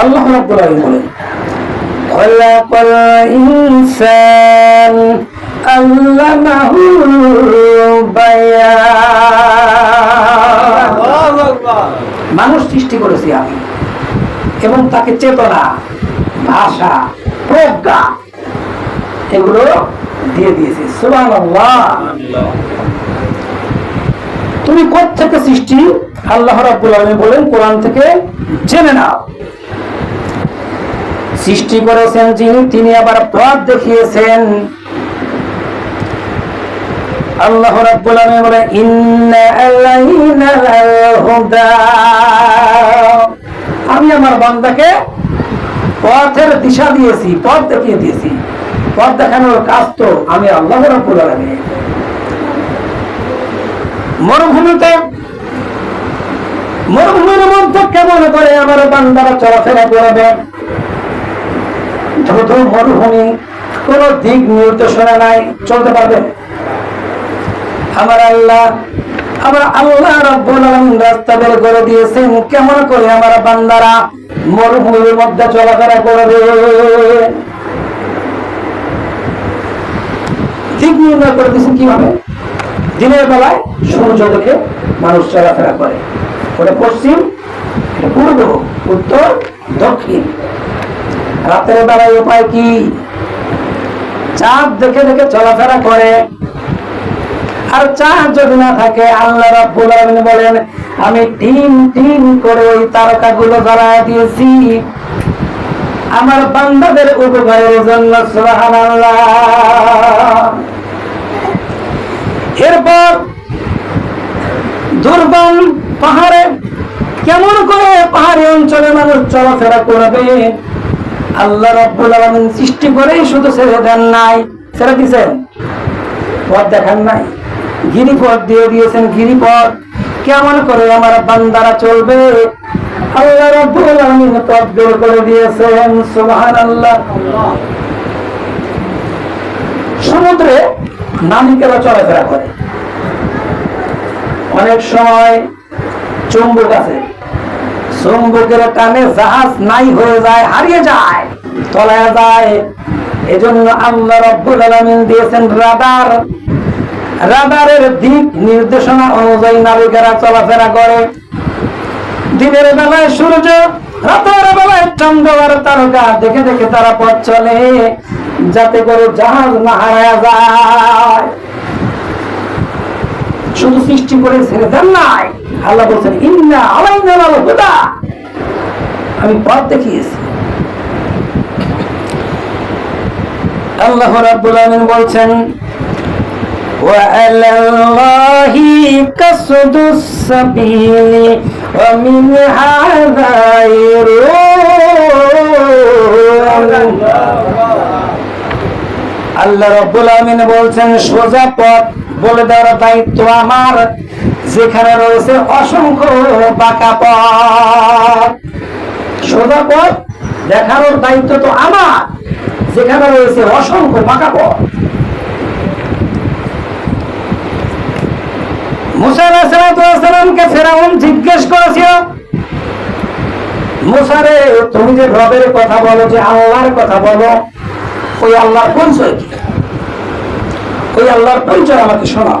আল্লাহ রাব্বুল আলামিন বলেন খলাকাল ইনসান আল্লামাহুল বায়ান। মানুষ সৃষ্টি করেছি আমি এবং তাকে চেতনা ভাষা প্রজ্ঞা এগুলো দিয়ে দিয়েছি। সুবহানাল্লাহ। তুমি থেকে সৃষ্টি? আল্লাহ রাব্বুল আলামিন বলেন কোরআন থেকে জেনে নাও। সৃষ্টি করেছেন যিনি, তিনি আবার পথ দেখিয়েছেন। আল্লাহ রাব্বুল আলামিন বলে, ইন্না আলাইনা লাল হুদা আমি আমার বান্দাকে পথের দিশা দিয়েছি, পথ দেখিয়ে দিয়েছি। পথ দেখানোর কাজ তো আমি আল্লাহ রাব্বুল আলামিন। মরুভূমিতে, মরুভূমির মধ্যে কেমন করে আমার বান্দারা চলাফেরা করবে? যেহেতু মরুভূমি, কোন দিক নির্দেশনা নাই, চলতে পারবে? আমার আল্লাহ আমার আল্লাহ রব্বুল রাস্তা বের করে দিয়েছেন। কেমন করে আমার বান্দারা মরুভূমির মধ্যে চলাফেরা করবে? দিক নির্ণয় করে দিয়েছেন কীভাবে? দিনের বেলায় সূর্য দেখে মানুষ চলাফেরা করে। ওটা পশ্চিম পূর্ব, উত্তর, দক্ষিণ। রাতের বেলায় উপায় কি? চাঁদ দেখে দেখে চলাফেরা করে। আর চাঁদ যদি না থাকে, আল্লাহ রাব্বুল আলামিন বলেন, আমি তিন তিন করে ওই তারকাগুলো জ্বালায় দিয়েছি। আমার বান্দাদের উপকারের জন্য, সুবহানাল্লাহ। এরপর দুর্গম পাহাড়ে কেমন করে পাহাড়ি অঞ্চলে মানুষ চলাফেরা করবে? আল্লাহ রব্বুল আলামিন সৃষ্টি করেই শুধু ছেড়ে দেন নাই। ছেড়ে দিছেন। পথ দেখান নাই। গিরিপথ দিয়ে দিয়েছেন গিরিপথ। কেমন করে আমার বান্দারা চলবে? আল্লাহ রব্বুল আলামিন পথ বের করে দিয়েছেন, সুবহানাল্লাহ। সমুদ্রে নাবিকেরা চলাফেরা করে। অনেক সময় চুম্বক আছে। চুম্বকের টানে জাহাজ নাই হয়ে যায়, হারিয়ে যায়, তলায় যায়। এজন্য আল্লাহ রব্বুল আলামিন দিয়েছেন রাডার রাডারের দিক নির্দেশনা অনুযায়ী নাবিকেরা চলাফেরা করে। দিনের বেলায় সূর্য, রাতের বেলায় চন্দ্র তারকা দেখে দেখে তারা পথ চলে, যাতে করে জাহাজ না হারায় যায়। শুধু সৃষ্টি করে ছেড়ে দেন নাই আল্লাহ বলছেন ইন্না আলাইনা লাল হুদা আমি পথ দেখিয়েছি আল্লাহ রাব্বুল আলামিন বলছেন وعلى الله قصد السبيل ومنها غير আল্লাহ রব্বুল আমিন বলছেন সোজা পথ বলে দেওয়ার দায়িত্ব আমার যেখানে রয়েছে অসংখ্য বাঁকা পথ। সোজা পথ দেখানোর দায়িত্ব তো আমার। যেখানে রয়েছে অসংখ্য বাঁকা পথ। জিজ্ঞেস তুমি যে রবের কথা কথা আল্লাহর আল্লাহর আমাকে শোনাও।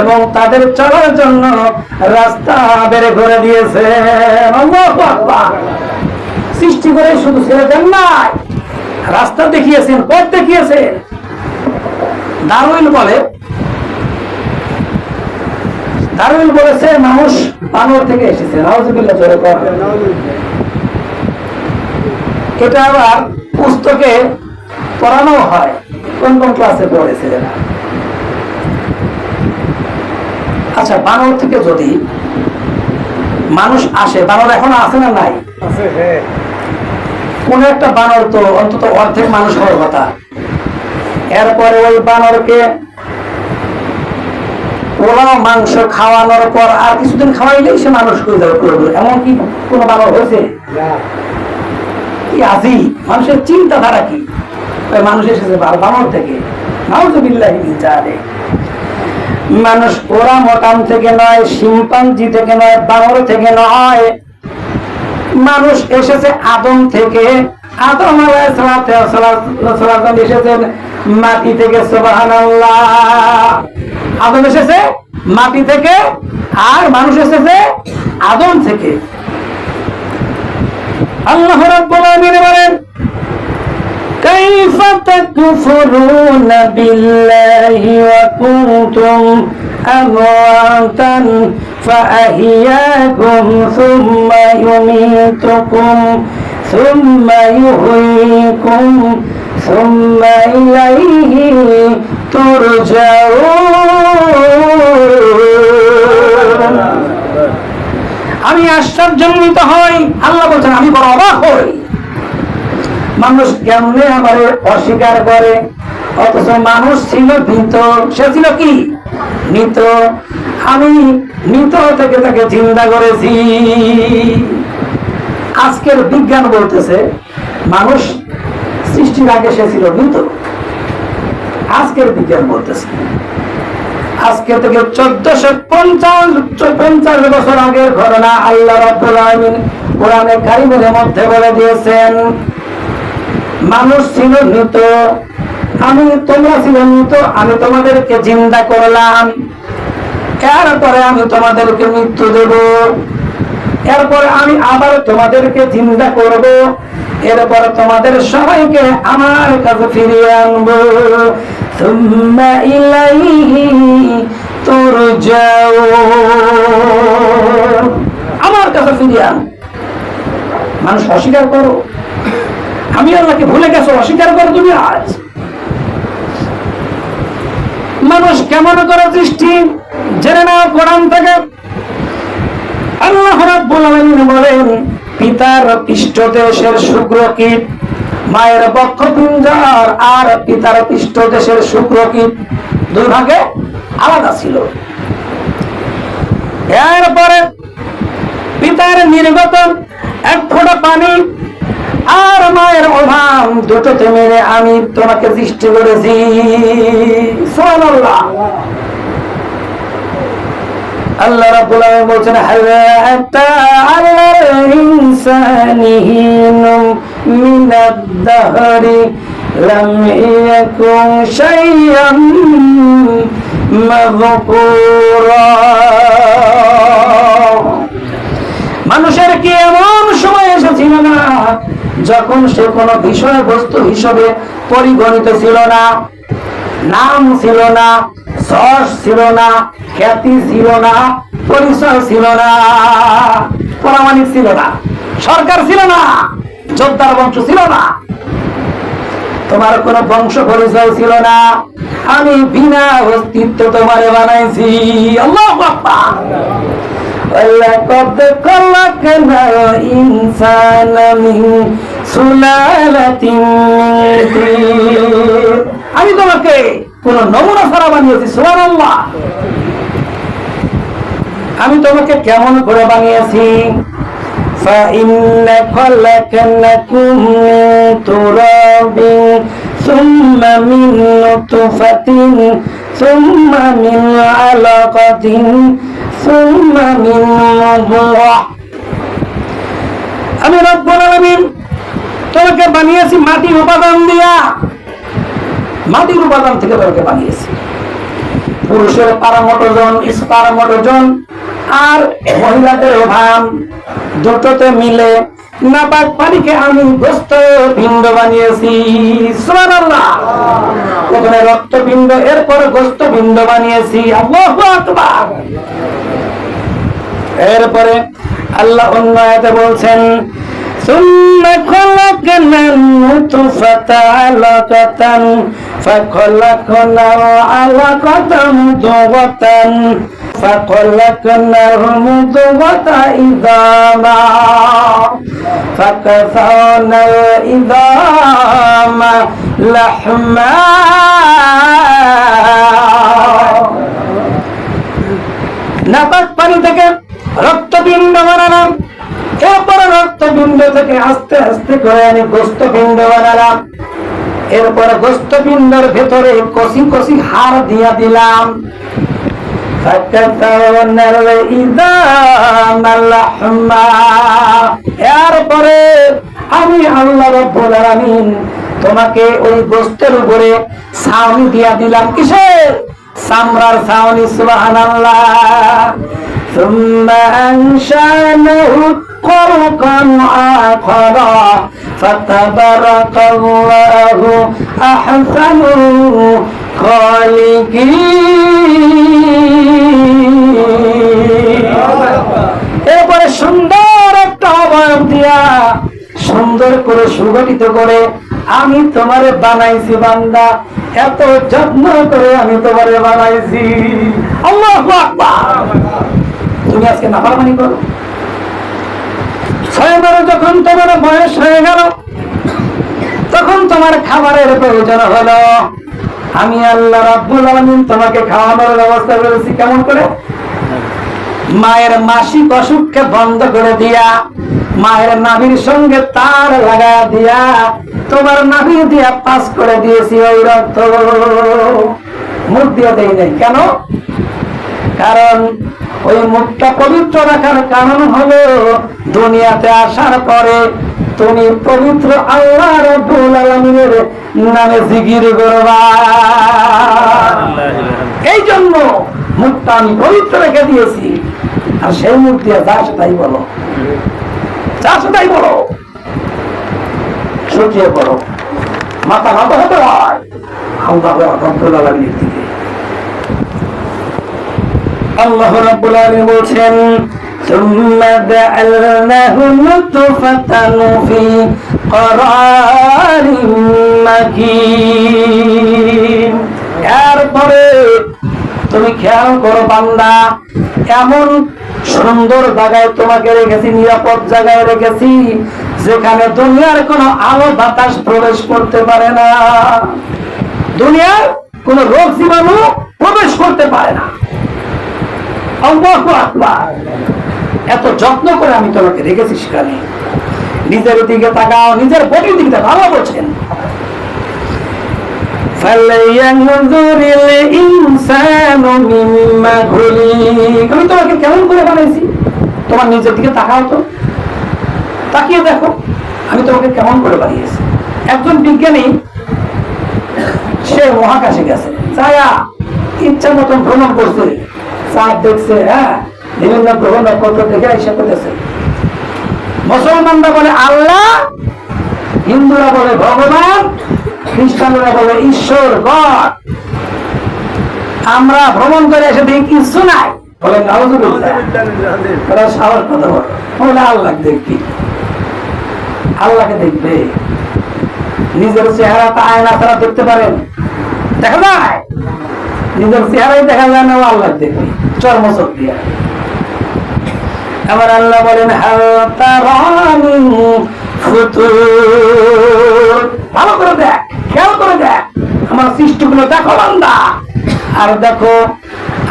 এবং তাদের চলার জন্য রাস্তা বের করে আকবার। সৃষ্টি করে শুধু ছেড়ে দেন নাই, রাস্তা দেখিয়েছেন, পথ দেখিয়েছেন। দারুইন বলে। দারুইন বলেছে, মানুষ বানর থেকে এসেছে। এটা আবার পুস্তকে পড়ানো হয়। কোন কোন ক্লাসে পড়েছে আচ্ছা বানর থেকে যদি মানুষ আসে বানর এখন আছে না নাই? কোন একটা বানর তো অন্তত অর্ধেক মানুষ হওয়ার কথা। এরপরে ওই বানরকে পোলাও মাংস খাওয়ানোর পর আর কিছুদিন খাওয়াইলেই সে মানুষ দেবে করবে এমন কি কোনো বানর হয়েছে? কি আজি? মানুষের চিন্তাধারা কি? ওই মানুষ এসেছে বানর থেকে। নাউজুবিল্লাহি মিন জালিক। মানুষ ওরা মটাম থেকে নয়, শিম্পাঞ্জি থেকে নয়, বানর থেকে নয়। মানুষ এসেছে আদম থেকে। আদম এসেছেন মাটি থেকে আদম এসেছে মাটি থেকে, আর মানুষ এসেছে আদম থেকে। আল্লাহ বলেন كيف تكفرون بالله وكنتم أمواتا فأحياكم ثم يميتكم ثم يحييكم ثم إليه ترجعون আমি আশ্চর্যান্বিত হই আল্লাহ বলছেন আমি বড় অবাক হই মানুষ কেমনে আমার অস্বীকার করে? অথচ মানুষ ছিল ভীত। সে ছিল কি? মৃত। আমি মৃত থেকে তাকে চিন্তা করেছি। আজকের বিজ্ঞান বলতেছে, মানুষ সৃষ্টির আগে সে ছিল মৃত। আজকের বিজ্ঞান বলতেছে। আজকে থেকে চোদ্দশো পঞ্চাশ পঞ্চাশ বছর আগের ঘটনা আল্লাহ রাব্বুল আলামিন কোরআনে কারিমের মধ্যে বলে দিয়েছেন মানুষ ছিল মৃত। আমি, তোমরা ছিল মৃত, আমি তোমাদেরকে জিন্দা করলাম। এরপরে আমি তোমাদেরকে মৃত্যু দেব। এরপরে আমি আবার তোমাদেরকে জিন্দা করব। এরপর তোমাদের সবাইকে আমার কাছে ফিরিয়ে আনব। তোর আমার কাছে ফিরিয়ে আন। মানুষ অস্বীকার করো। আমি আল্লাহকে ভুলে গেছো, অস্বীকার করো তুমি আজ মানুষ কেমন করে জেনে নাও কোরআন থেকে। আল্লাহ বলেন, পিতার পৃষ্ঠদেশের শুক্রকীট মায়ের বক্ষপিঞ্জর আর পিতার পৃষ্ঠদেশের শুক্রকীট দুই ভাগে আলাদা ছিল। এরপরে পিতার নির্গত এক ফোঁটা পানি আর মায়ের অভাব দুটোতে মেরে আমি তোমাকে সৃষ্টি করেছি। আল্লাহ রাব্বুল আলামিন বলছেন হাত্তা আলাল ইনসানি হিনুম মিনাদ দাহরি লাম ইয়াকুন শাইয়াম মাযকুরা। মানুষের কি এমন সময় এসেছিল না যখন সে কোনো বিষয়বস্তু হিসেবে পরিগণিত ছিল না নাম ছিল না সস ছিল না খ্যাতি ছিল না পরিচয় ছিল না প্রামাণিক ছিল না সরকার ছিল না যোদ্ধার বংশ ছিল না তোমার কোনো বংশ পরিচয় ছিল না আমি বিনা অস্তিত্ব তোমারে বানাইছি আল্লাহ ولقد خلقنا الإنسان من سلالة من طين আমি তোমাকে কোন নমুনা ছাড়া বানিয়েছি সুবহানাল্লাহ আমি তোমাকে কেমন করে বানিয়েছি فإن خلقناكم من تراب ثم من نطفة ثم من علقة ثم من مضغة আমি রব্বুল আলামিন তোমাকে বানিয়েছি মাটির উপাদান দিয়া। মাটির উপাদান থেকে তোমাকে বানিয়েছি। পুরুষের পারামটোজন, স্পারমটোজন আর মহিলাদের ওভাম দুটোতে মিলে পানিকে আমি গোস্ত পিণ্ড বানিয়েছি। সুবহানাল্লাহ। রক্তপিণ্ড, এরপর গোস্ত বানিয়েছি। আল্লাহু আকবার। এরপরে আল্লাহ অন্য বলছেন ثم خلقنا النطفة علقة فخلقنا العلقة مضغة فخلقناه مضغة عظاما فكسونا العظام لحما নাপাক পানি থেকে রক্তপিণ্ড বানালাম এরপরে রক্তপিণ্ড থেকে আস্তে আস্তে করে আমি গোস্তপিণ্ড বানালাম এরপরে গোস্তপিণ্ডের ভেতরে কষি কষি হাড় দিয়া দিলাম فكسونا العظام لحما এরপরে আমি আল্লাহ রব্বুল আলামিন তোমাকে ওই গোস্তের উপরে ছাউনি দিয়া দিলাম কিসের সামরার ছাউনি সুবহানাল্লাহ ثم أنشأناه خلقا آخر فتبارك الله أحسن الخالقين এরপরে সুন্দর একটা অবয়ব দিয়া সুন্দর করে সুগঠিত করে আমি তোমারে বানাইছি বান্দা এত যত্ন করে আমি তোমারে বানাইছি আল্লাহ তুমি আজকে নাফারমানি করো ছয় যখন তোমার বয়স হয়ে গেল, তখন তোমার খাবারের প্রয়োজন হলো। আমি আল্লাহ রাব্বুল আলামিন তোমাকে খাওয়ানোর ব্যবস্থা করেছি। কেমন করে? মায়ের মাসিক অসুখকে বন্ধ করে দিয়া, মায়ের নাভির সঙ্গে তার লাগা দিয়া, তোমার নাভি দিয়া পাস করে দিয়েছি ওই রক্ত। মুখ দিয়ে দেই নাই। কেন? কারণ ওই মুখটা পবিত্র রাখার কারণ হলো, দুনিয়াতে আসার পরে তুমি পবিত্র আল্লাহ আলামিনের নামে জিকির করবা। এই জন্য মুখটা আমি পবিত্র রেখে দিয়েছি। আর সেই মুখ দিয়ে যা তাই বলো। যা তাই বলো। শুকিয়ে পড়ো। মাথা নত হতে হয়। আল্লাহ রব্বুল আলামিনের দিকে। আল্লাহ রাব্বুল আলামিন বলছেন ثم جعلناه نطفة في قرار مكين এরপরে তুমি খেয়াল করো বান্দা এমন সুন্দর জায়গায় তোমাকে রেখেছি নিরাপদ জায়গায় রেখেছি যেখানে দুনিয়ার কোনো আলো বাতাস প্রবেশ করতে পারে না দুনিয়ার কোন রোগ জীবাণু প্রবেশ এত যত্ন করে আমি তোমাকে রেখেছি সেখানে। নিজের দিকে তাকাও, নিজের বডির দিকে ভালো বলছেন আমি তোমাকে কেমন করে বানাইছি? তোমার নিজের দিকে তাকাও তো। তাকিয়ে দেখো, আমি তোমাকে কেমন করে বানিয়েছি। একজন বিজ্ঞানী, সে মহাকাশে গেছে। ইচ্ছা মতন ভ্রমণ করছে। দেখছে হ্যাঁ? নক্ষত্র দেখে করতেছে মুসলমানরা বলে আল্লাহ, হিন্দুরা বলে ভগবান, খ্রিস্টানরা বলে ঈশ্বর, গড। আমরা ভ্রমণ করে এসে দেখি কিছু নাই। বলে সাহস কথা বলে। আল্লাহ দেখবি। আল্লাহকে দেখবে। নিজের চেহারাটা আয়না তারা দেখতে পারেন। দেখা যায় নিজের চেহারাই দেখা যায় না আল্লাহ দেখবে চর্ম চোখ দিয়ে। আবার আল্লাহ বলেন ভালো করে দেখ খেয়াল করে দেখ আমার সৃষ্টিগুলো দেখো বান্দা। আর দেখো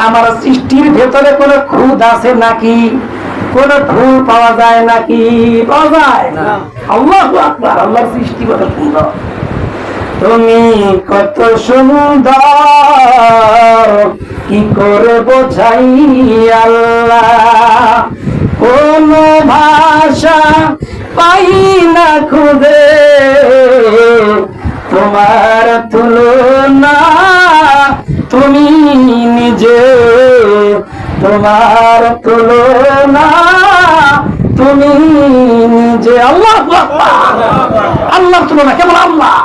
আমার সৃষ্টির ভেতরে কোনো খুদ আছে নাকি? কোন ফুল পাওয়া যায় নাকি? পাওয়া যায়? না। আল্লাহ আকবার আল্লাহর সৃষ্টি কত সুন্দর। তুমি কত সুন্দর, কি করে বোঝাই কোন ভাষা পাই না খুদে, তোমার তুলনা তুমি নিজে, তোমার তুলনা তুমি নিজে। আল্লাহ আল্লাহ তুলনা কেমন আল্লাহ।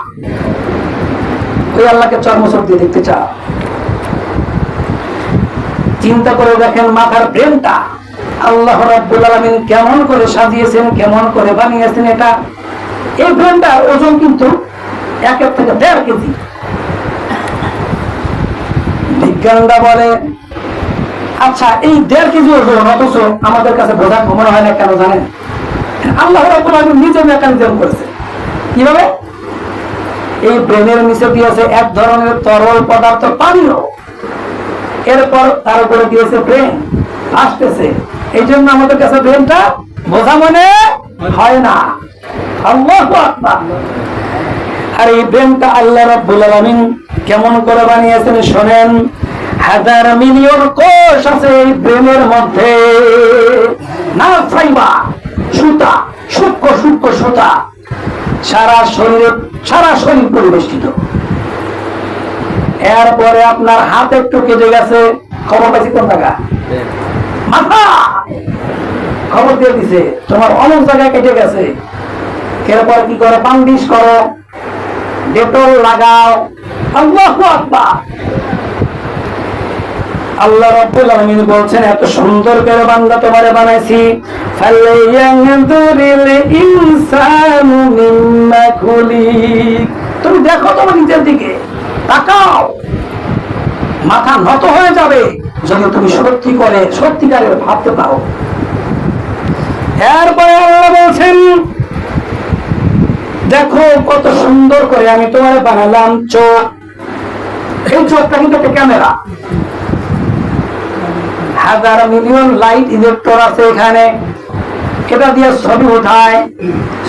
ওই আল্লাহকে চর্মচোখ দিয়ে দেখতে চাও চিন্তা করে দেখেন মাথার ব্রেনটা। আল্লাহ রাব্বুল আলামিন কেমন করে সাজিয়েছেন, কেমন করে বানিয়েছেন এটা। এই ব্রেনটার ওজন কিন্তু একের থেকে দেড় কেজি। বিজ্ঞানরা বলে আচ্ছা এই দেড় কেজি ওজন অথচ আমাদের কাছে বোঝা মনে হয় না কেন জানেন? আল্লাহ রাব্বুল আলামিন নিজে মেকানিজম করেছে। কীভাবে? এই ব্রেনের নিচে দিয়েছে এক ধরনের তরল পদার্থ পানীয় এরপর তার উপরে দিয়েছে ব্রেন আসতেছে। এই জন্য আমাদের কাছে ব্রেনটা বোঝা মনে হয় না। আর এই ব্রেনটা আল্লাহ রাব্বুল আলামিন কেমন করে বানিয়েছেন শোনেন? হাজার মিলিয়ন কোষ আছে এই ব্রেনের মধ্যে। না ফাইবা সুতা, সূক্ষ্ম সূক্ষ্ম সুতা। সারা শরীরে সারা শরীর পরিবেষ্টিত। এরপরে আপনার হাত একটু কেটে গেছে খবর পাইছি কোন জায়গা? মাথা! খবর দিয়ে দিছে তোমার অনেক জায়গায় কেটে গেছে। এরপর কি করে? বান্দিশ করো ডেটল লাগাও। আল্লাহু আকবার! আল্লাহ রাব্বুল আলামিন বলছেন এত সুন্দর করে বান্দা তোমারে বানাইছি। তুমি দেখো তোমার নিজের দিকে। তাকাও। মাথা নত হয়ে যাবে যদি তুমি সত্যি করে, সত্যিকারের ভাবতে পারো। বলছেন, দেখো কত সুন্দর করে আমি তোমার বানালাম চোখ। এই চোখটা কিন্তু একটা ক্যামেরা। হাজার মিলিয়ন লাইট ইজেক্টর আছে এখানে। এটা দিয়ে ছবি উঠায়।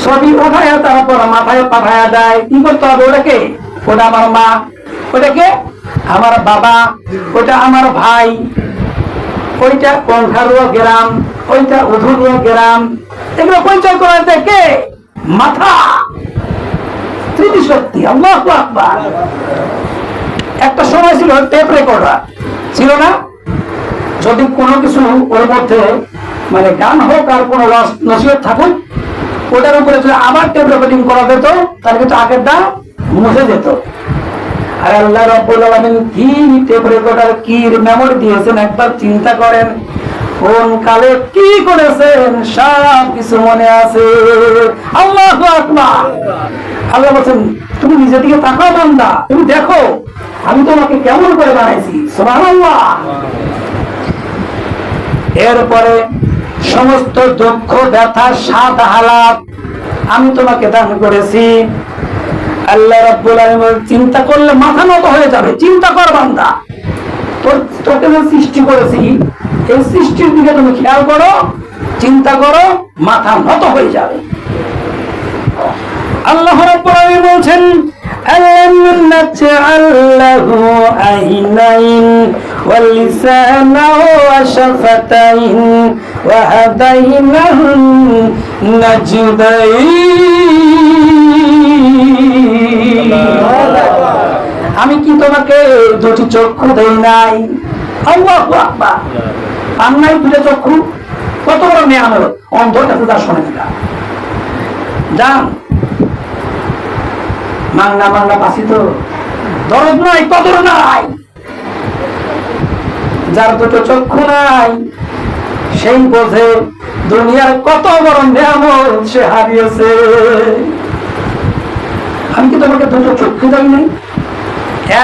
ছবি উঠায়, তারপর মাথায় পাঠায় দেয়। কি করতে হবে ওটাকে? ওটা আমার মা, ওটাকে আমার বাবা, ওটা আমার ভাই, ওইটা কঙ্কারুয়া গ্রাম, ওইটা উধুনিয়া গ্রাম। এগুলো পরিচয় করা যায় কে? মাথা। স্মৃতি শক্তি আল্লাহ একটা সময় ছিল টেপ রেকর্ডার ছিল না? যদি কোনো কিছু ওর মধ্যে মানে গান হোক আর কোনো নসিহত থাকুক, ওটার উপরে যদি আবার টেপ রেকর্ডিং করা যেত, তাহলে কিন্তু আগেরটা মুছে যেত। আর আল্লাহ রাব্বুল আলামিন কি টেপ রেকর্ডার কি মেমোরি দিয়েছেন, একবার চিন্তা করেন, কোন কালে কি করেছেন, সব কিছু মনে আছে। আল্লাহু আকবার। আল্লাহ বলছেন, তুমি নিজের দিকে তাকাও বান্দা, তুমি দেখো, আমি তোমাকে কেমন করে বানাইছি, সুবহানাল্লাহ। এরপরে সমস্ত দুঃখ ব্যথা সাত হালাত আমি তোমাকে দান করেছি। আল্লাহ রাব্বুল বলেন, চিন্তা করলে মাথা নত হয়ে যাবে চিন্তা কর বান্দা। তোর তোকে যে সৃষ্টি করেছি। এই সৃষ্টির দিকে তুমি খেয়াল করো চিন্তা করো মাথা নত হয়ে যাবে। আল্লাহ রাব্বুল আলামিন বলছেন ألم نجعل له عينين ولسانا وشفتين وهديناه النجدين আমি কি তোমাকে দুটি চক্ষু দেই নাই আল্লাহু আকবার আর নাই দুটো চক্ষু কত বড় নিয়ামত অন্ধর কাছে যা শোনে না যান মাংনা মাংনা পাশি তো। দরদ নাই, কদর নাই। যার দুটো চক্ষু নাই, সেই বোঝে দুনিয়ার কত বড় নিয়ামত সে হারিয়েছে। আমি কি তোমাকে দুটো চক্ষু দেই নাই?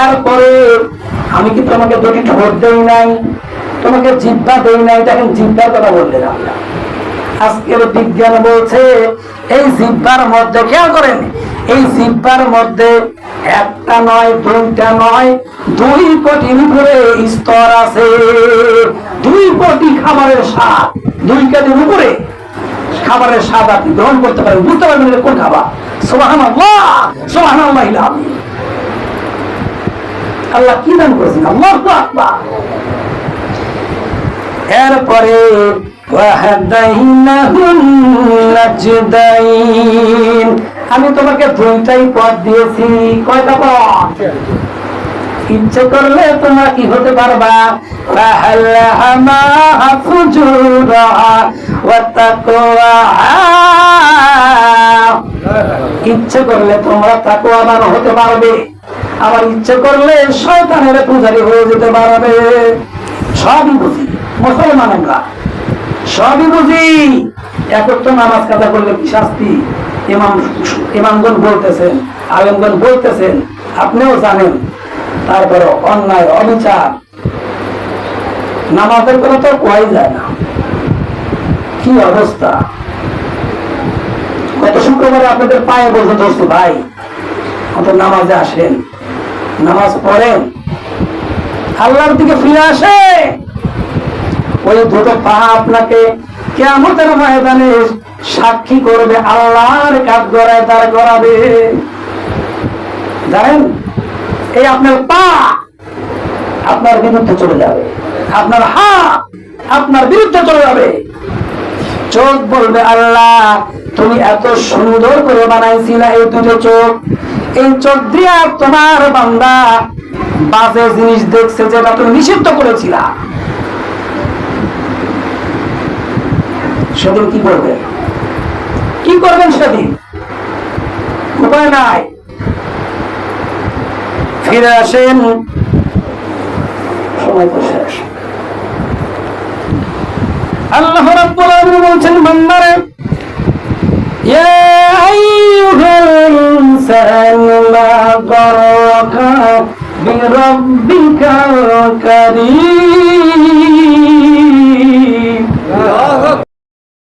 এরপরে আমি কি তোমাকে দুটি ঠোঁট দেই নাই? তোমাকে জিব্বা দেই নাই? দেখেন জিব্বার কথা বললেন আল্লাহ। আজকের বিজ্ঞান বলছে, এই জিব্বার মধ্যে খেয়াল করেন এই জিব্বার মধ্যে একটা নয়, দুইটা নয়, দুই কোটির উপরে স্তর আছে। দুই কোটি খাবারের স্বাদ। দুই কোটির উপরে খাবারের স্বাদ আপনি গ্রহণ করতে পারেন। বুঝতে পারবেন কোন খাবার? সোহান সোহান আল্লাহ কি দান করেছেন? আল্লাহ আকবার। এরপরে, ওয়াহাদাইনাহুন আমি তোমাকে দুইটাই পথ দিয়েছি। কয়টা পথ ইচ্ছে করলে তোমরা কি হতে পারবা? ইচ্ছে করলে তোমরা তাকওয়াবান হতে পারবে। আবার ইচ্ছে করলে শয়তানের পূজারি হয়ে যেতে পারবে। সবই বুঝি, মুসলমান আমরা। সবই বুঝি। একত্র নামাজ কাজা করলে কি শাস্তি? ইমাম ইমামগণ বলতেছেন, আলেমগণ বলতেছেন, আপনিও জানেন। তারপরে অন্যায়, অবিচার, নামাজের কথা তো কোয়াই যায় না। কি অবস্থা? গত শুক্রবারে আপনাদের পায়ে বলতে দোস্ত ভাই অত নামাজে আসেন, নামাজ পড়েন। আল্লাহর দিকে ফিরে আসে ওই দুটো পা আপনাকে কেমতের ময়দানে সাক্ষী করবে আল্লাহর কাজ গড়ায়, তার গড়াবে। জানেন? এই আপনার পা আপনার বিরুদ্ধে চলে যাবে। আপনার হাত আপনার বিরুদ্ধে চলে যাবে। চোখ বলবে, আল্লাহ, তুমি এত সুন্দর করে বানাইছিলা এই দুটো চোখ। এই চোখ দিয়া তোমার বান্দা বাজে জিনিস দেখছে যেটা তুমি নিষিদ্ধ করেছিলা। সেদিন কি করবেন কি করবেন সেদিন? উপায় নাই। ফিরে আসেন। সময় তো শেষ। আল্লাহ রাব্বুল আলামিন বলছেন, বান্দারে, ইয়া আইয়ুহাল মা কারীম।